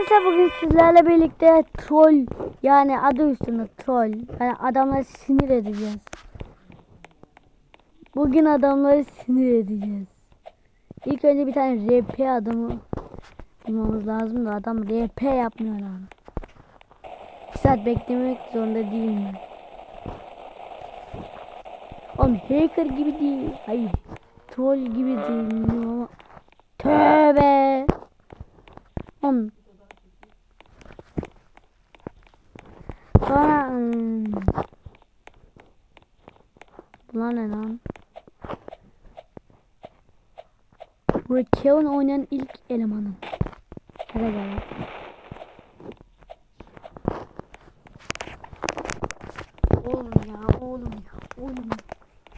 Arkadaşlar bugün sizlerle birlikte troll yani adı üstünde troll yani adamları sinir edeceğiz. Bugün adamları sinir edeceğiz. İlk önce bir tane RP adamı bulmamız lazım da adam RP yapmıyor abi. Bir saat beklemek zorunda değilim ben. Oğlum hacker gibi değil. Hayır. Troll gibi değil. Tövbe. Oğlum. Sonra hmm. Bunlar ne lan? Rakeon oynayan ilk elemanım. Hadi gel. Oğlum ya, oğlum ya, oğlum.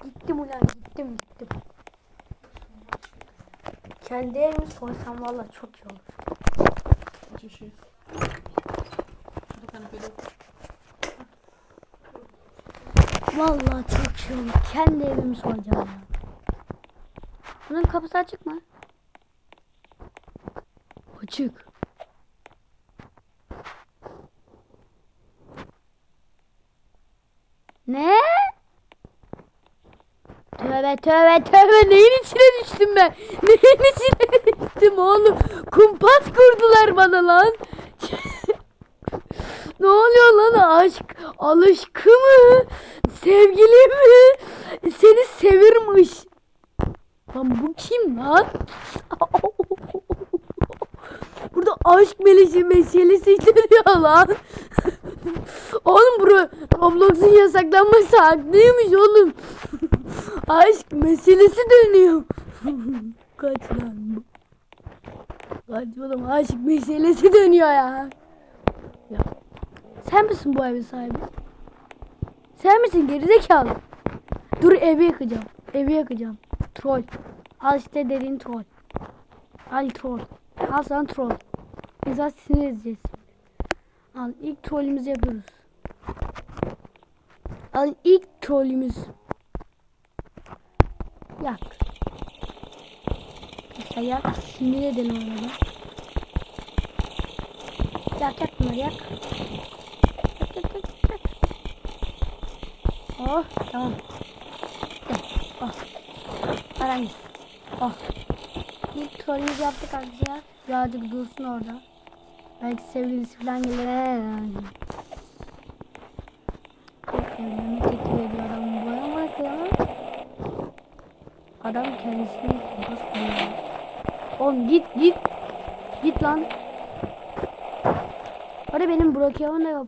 Gittim ulan, gittim, gittim. Kendi evimi soysam valla çok iyi olur. Kaç şey. Vallahi çok iyi olur. Kendi evimi soyacağım ya. Bunun kapısı açık mı? Açık. Ne? Tövbe tövbe tövbe neyin içine düştüm ben? Neyin içine düştüm oğlum? Kumpas kurdular bana lan. ne oluyor lan aşk? Alışkı mı? Sevgili mi? Seni sevirmiş. Lan bu kim lan? Burada aşk meleşi meselesi dönüyor lan. oğlum bro Roblox'un yasaklanması haklıymış oğlum. aşk meselesi dönüyor. Kaç lan bu. Kaç oğlum aşk meselesi dönüyor ya. Ya. Sen misin bu evin sahibi? Sen misin gerizekalı? Dur evi yakacağım. Evi yakacağım. Troll. Al işte dediğin troll. Al troll. Al sana troll. Biz az sinir edeceğiz. Al ilk trollümüzü yapıyoruz. Al ilk trollümüz. Yak. İşte yak. Sinir edelim arada. Yak yak bunları yak. Yak yak yak yak. Oh tamam. Gel. Oh. Arangiz. Oh. İlk trollümüzü yaptık arkadaşlar. Birazcık dursun orada. Belki sevgilisi falan gelir. Evlenme teklif ediyor adam. Bana bak ya. Adam kendisini kuruyor. Oğlum git git. Git lan. Hadi benim Brokeon da yap.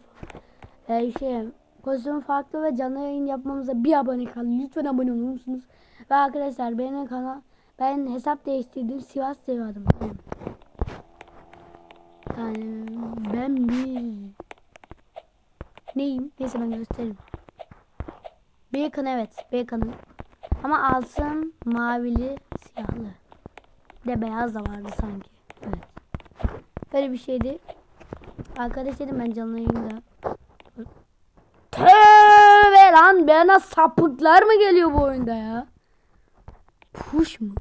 Ee, şey, kostüm farklı ve canlı yayın yapmamıza bir abone kalın. Lütfen abone olur musunuz? Ve arkadaşlar benim kanal ben hesap değiştirdim. Sivas seviyordum. Yani ben bir neyim? Neyse ben gösteririm. Bacon evet. Bacon'ım. Ama altın mavili siyahlı. De beyaz da vardı sanki. Evet. Böyle bir şeydi. Arkadaş dedim ben canlı yayında. Tövbe lan bana sapıklar mı geliyor bu oyunda ya? Push mu?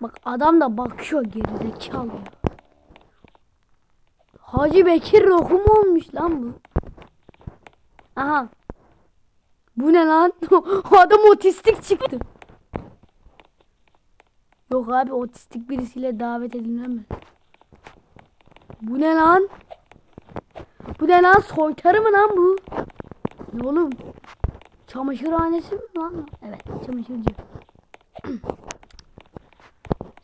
Bak adam da bakıyor gerizekalı ya. Hacı Bekir rokum olmuş lan bu. Aha. Bu ne lan? adam otistik çıktı. Yok abi otistik birisiyle davet edilemez. Bu ne lan? Bu ne lan? Soytarı mı lan bu? Ne oğlum? Çamaşırhanesi mi lan? Evet çamaşırcı.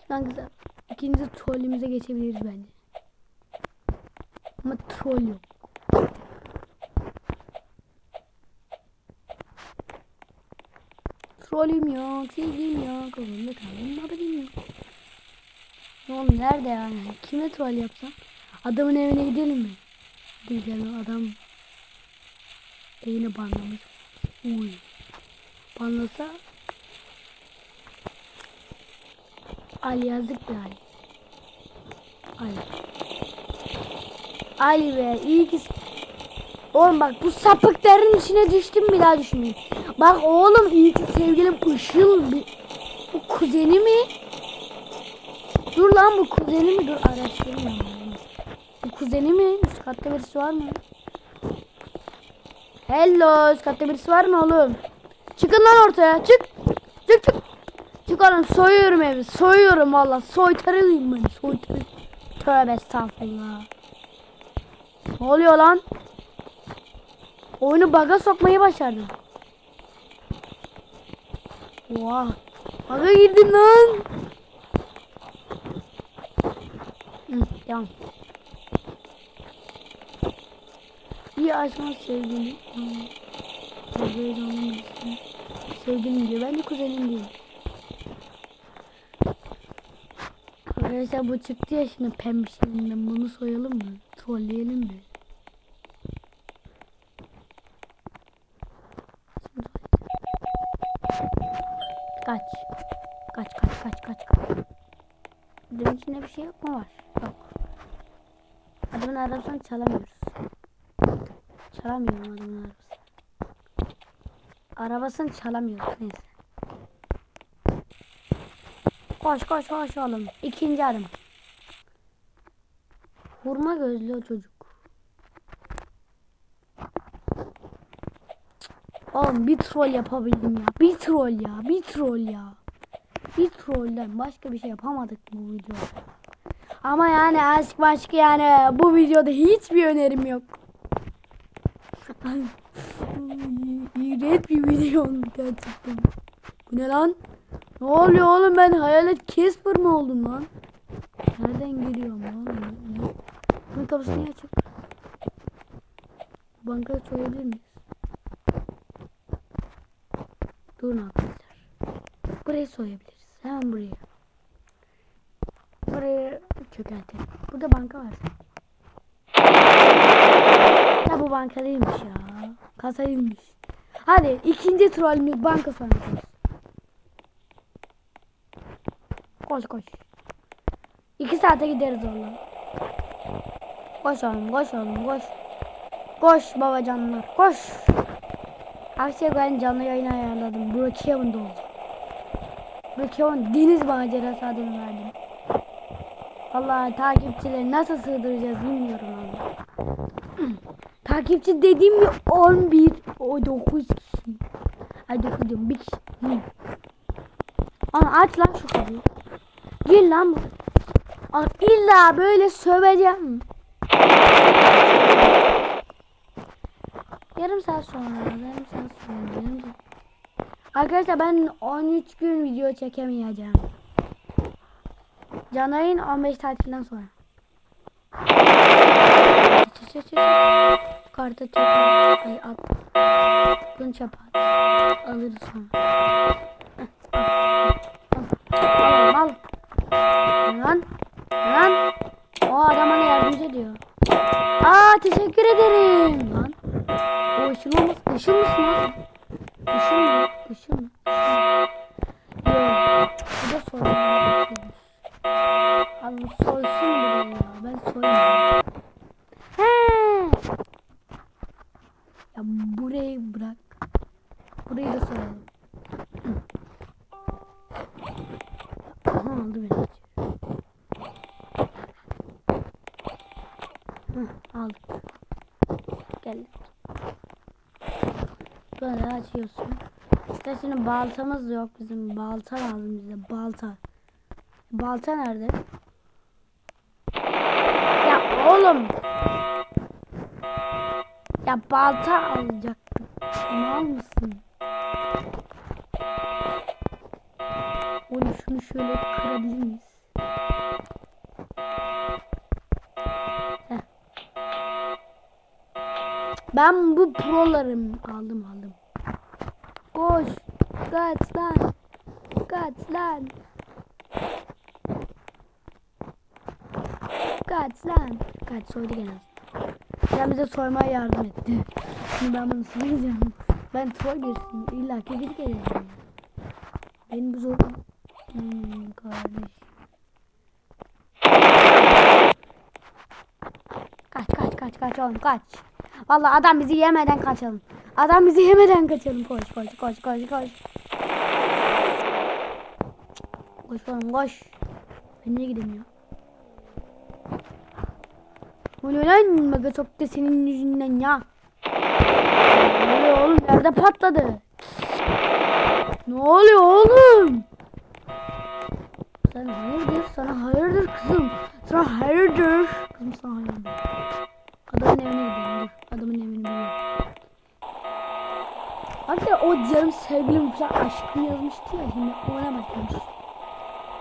Şimdi güzel. İkinci trollümüze geçebiliriz bence. Ama troll yok. Trollüm yok, sevgilim yok, kafamda kaldım, haberim yok. Oğlum nerede yani? Kime troll yapsam? Adamın evine gidelim mi? Gidelim adam evini banlamış. Uy. Banlasa Ali yazık be Ali. Ali. Ali be iyi ki Oğlum bak bu sapıkların içine düştüm bir daha düşmeyeyim. Bak oğlum iyi ki sevgilim Işıl. Bu kuzeni mi? Dur lan bu kuzeni mi? Dur araştırayım. Bu kuzeni mi? Üst katta birisi var mı? Hello üst katta birisi var mı oğlum? Çıkın lan ortaya çık. Çık çık. Çık oğlum soyuyorum evi. Soyuyorum valla. Soytarıyım ben. Soytarı. Tövbe estağfurullah. Ne oluyor lan? Oyunu baga sokmayı başardım. Oha. Baga girdim lan. Hı, tamam. İyi açmaz sevgili. Sevgilim diyor. Ben de kuzenim diyor. Arkadaşlar bu çıktı ya şimdi pembişinden bunu soyalım mı? Trolleyelim mi? Kaç. Kaç kaç kaç kaç kaç. Bunun içinde bir şey yok mu var? Yok. Adamın arabasını çalamıyoruz. Çalamıyorum adamın arabasını. Arabasını çalamıyoruz neyse. Koş koş koş oğlum. İkinci adım. Hurma gözlü o çocuk. Oğlum bir troll yapabildim ya. Bir troll ya. Bir troll ya. Bir trollden başka bir şey yapamadık bu videoda. Ama yani aşk başka yani bu videoda hiçbir önerim yok. İğrenç bir video gerçekten. Bu ne lan? Ne oluyor oğlum ben hayalet Casper mı oldum lan? Nereden geliyorum lan? Bunun kapısı niye açık? Bankayı soyabilir miyiz? Durun arkadaşlar. Burayı soyabiliriz. Hemen buraya. Burayı çökertelim. Burada banka var. Ya bu banka değilmiş ya. Kasa değilmiş. Hadi ikinci trollümüz banka soyması. Koş koş. İki saate gideriz oğlum. Koş oğlum koş oğlum koş. Koş baba canlar koş. Akşam ben canlı yayın ayarladım. Brookhaven'da oldu. Brookhaven deniz macerası adını verdim. Vallahi takipçileri nasıl sığdıracağız bilmiyorum ama. Takipçi dediğim mi 11 o 9 kişi. Ay 9 diyorum bir kişi. Hı. Ana aç lan şu kapıyı. Gir lan bu. Aa, illa böyle söveceğim. Yarım saat sonra, yarım saat sonra, yarım saat. Arkadaşlar ben 13 gün video çekemeyeceğim. Canayın 15 tatilden sonra. Çek çek çek. Karta çek. Ay at. Bunu çöpe at. Alırız sonra. Al al. Lan. Lan. O adam bana yardımcı ediyor. Aa teşekkür ederim. Lan. O ışın olmaz. Işın mısın lan? Işın mı? Işın mı? Yok. Bu da soyulmuş. Abi soysun burayı ya. Ben soymuyorum. He. Ya burayı bırak. Burayı da soyalım. Aha aldı beni. Hı, aldık. Geldik. Böyle açıyorsun. İşte şimdi baltamız yok bizim. Balta lazım bize. Balta. Balta nerede? Oğlum. Ya balta alacaktım. Mal mısın? Oğlum şunu şöyle kırabilir miyiz? Ben bu prolarım aldım aldım. Koş. Kaç lan. Kaç lan. Kaç lan. Kaç soydu gene. Sen bize soymaya yardım etti. Şimdi ben bunu soyacağım. Ben troll birisiyim. İlla ki geri geleceğim. Benim bu zor... Hmm, kardeş. Kaç kaç kaç kaç oğlum kaç. Vallahi adam bizi yemeden kaçalım. Adam bizi yemeden kaçalım. Koş koş koş koş koş. Koş oğlum koş. Ben niye gidemiyorum? O ne lan maga soktu senin yüzünden ya. Ne oluyor oğlum? Nerede patladı? Ne oluyor oğlum? Sen hayırdır? Sana hayırdır kızım. Sana hayırdır. Kızım sana hayırdır. Adamın evine gidelim. Dur. Adamın evini biliyorum. Hatta o yarım sevgilim falan aşkım yazmıştı ya. Şimdi ona bakmış.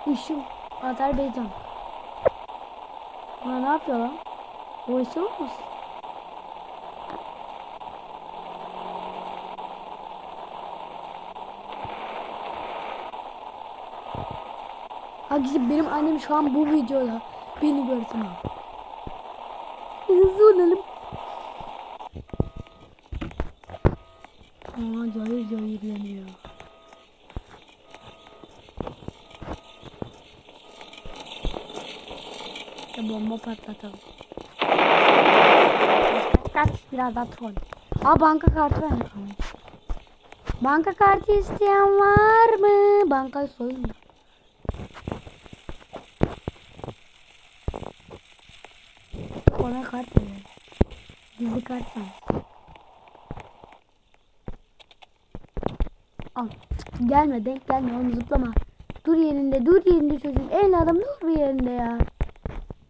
Işıl Azerbaycan. Bana ne yapıyor lan? O Işıl mısın? Hadi benim annem şu an bu videoda beni görsün. Hızlı olalım. Aa cayır cayır yanıyor. İşte bomba patlatalım. Kaç kaç biraz daha troll. Aa banka kartı kalmış. Banka kartı isteyen var mı? Bankayı soyun. Ona kart ver. Gizli kart sen. Al. Gelme denk gelme onu zıplama. Dur yerinde dur yerinde çocuk. En adam dur bir yerinde ya.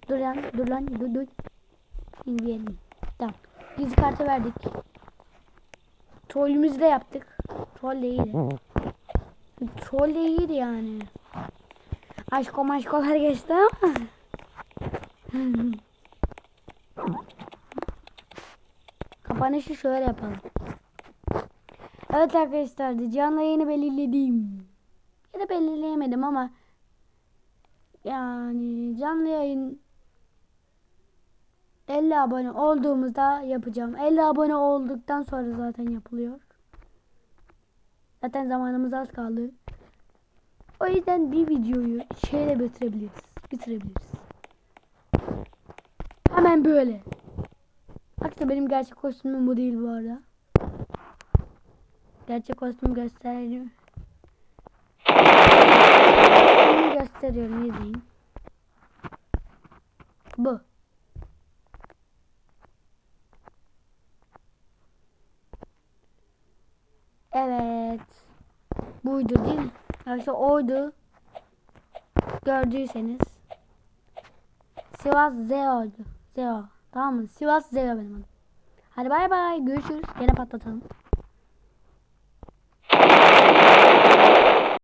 Dur lan dur lan dur dur. Şimdi. Tamam. Gizli kartı verdik. Trollümüzü de yaptık. Troll de iyiydi. Troll de iyiydi yani. Aşko maşkolar geçti ama. Kapanışı şöyle yapalım. Evet arkadaşlar canlı yayını belirledim. Ya da belirleyemedim ama yani canlı yayın 50 abone olduğumuzda yapacağım. 50 abone olduktan sonra zaten yapılıyor. Zaten zamanımız az kaldı. O yüzden bir videoyu şeyle bitirebiliriz. Bitirebiliriz. Hemen böyle. Aslında benim gerçek kostümüm bu değil bu arada. Gerçek kostümü göstereyim. Kostümü gösteriyorum izleyin. Bu. Evet. Buydu değil mi? Yoksa oydu. Gördüyseniz. Sivas Z oldu. Z o. Tamam mı? Sivas Z benim adım. Hadi bay bay. Görüşürüz. Gene patlatalım.